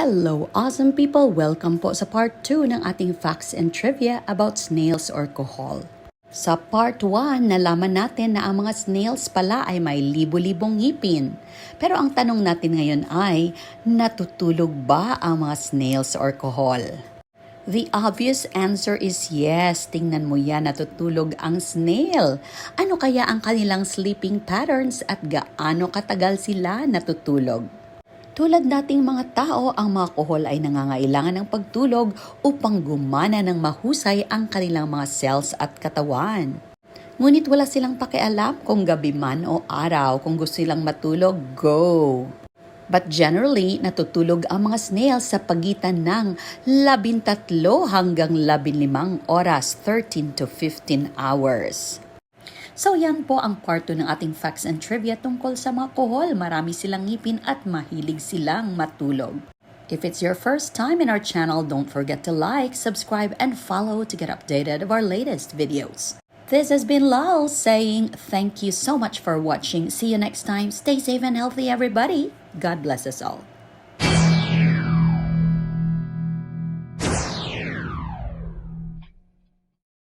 Hello, awesome people! Welcome po sa part 2 ng ating facts and trivia about snails or kohol. Sa part 1, nalaman natin na ang mga snails pala ay may libo-libong ngipin. Pero ang tanong natin ngayon ay, natutulog ba ang mga snails or kohol? The obvious answer is yes. Tingnan mo yan, natutulog ang snail. Ano kaya ang kanilang sleeping patterns at gaano katagal sila natutulog? Tulad nating mga tao, ang mga kohol ay nangangailangan ng pagtulog upang gumana ng mahusay ang kanilang mga cells at katawan. Ngunit wala silang pakialam kung gabi man o araw. Kung gusto silang matulog, go! But generally, natutulog ang mga snails sa pagitan ng 13 hanggang 15 oras, 13 to 15 hours. So yan po ang part 2 ng ating facts and trivia tungkol sa mga kohol. Marami silang ngipin at mahilig silang matulog. If it's your first time in our channel, don't forget to like, subscribe, and follow to get updated of our latest videos. This has been Lal saying thank you so much for watching. See you next time. Stay safe and healthy, everybody. God bless us all.